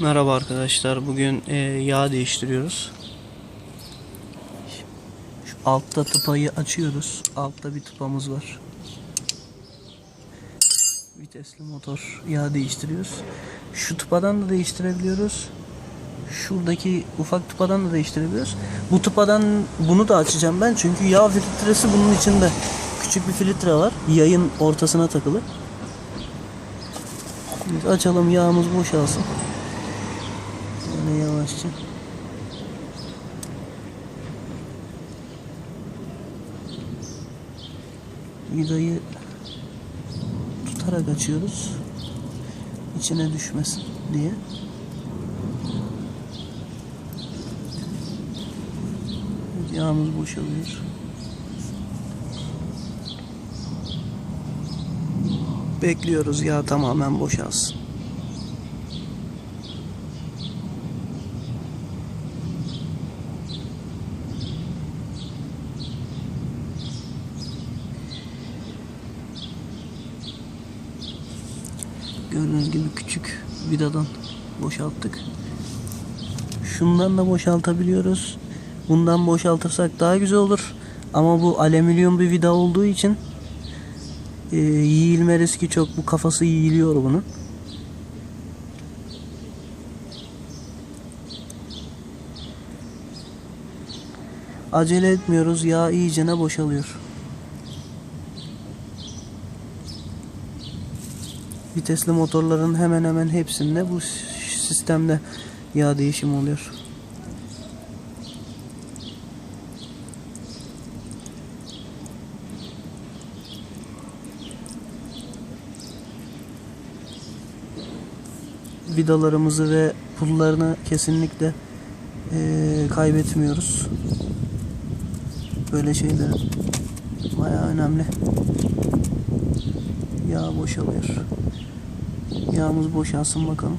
Merhaba arkadaşlar. Bugün e, yağ değiştiriyoruz. Şu altta tıpayı açıyoruz. Altta bir tıpamız var. Vitesli motor yağ değiştiriyoruz. Şu tıpadan da değiştirebiliyoruz. Şuradaki ufak tıpadan da değiştirebiliyoruz. Bu tıpadan bunu da açacağım ben çünkü yağ filtresi bunun içinde. Küçük bir filtre var. Yayın ortasına takılı. Biz açalım yağımız boşalsın. Böyle yavaşça. Vidayı tutarak açıyoruz. İçine düşmesin diye. Evet, Yağımız boşalıyor. Bekliyoruz yağ tamamen boşalsın. Gördüğünüz gibi küçük vidadan boşalttık. Şundan da boşaltabiliyoruz. Bundan boşaltırsak daha güzel olur. Ama bu alüminyum bir vida olduğu için e, yiyilme riski çok. Bu kafası yiyiliyor bunun. Acele etmiyoruz. Yağ iyicene boşalıyor. Vitesli motorların hemen hemen hepsinde bu sistemde yağ değişimi oluyor. Vidalarımızı ve pullarını kesinlikle eee, kaybetmiyoruz. Böyle şeyler bayağı önemli. Yağ boşalıyor. Yağımız boşalsın bakalım.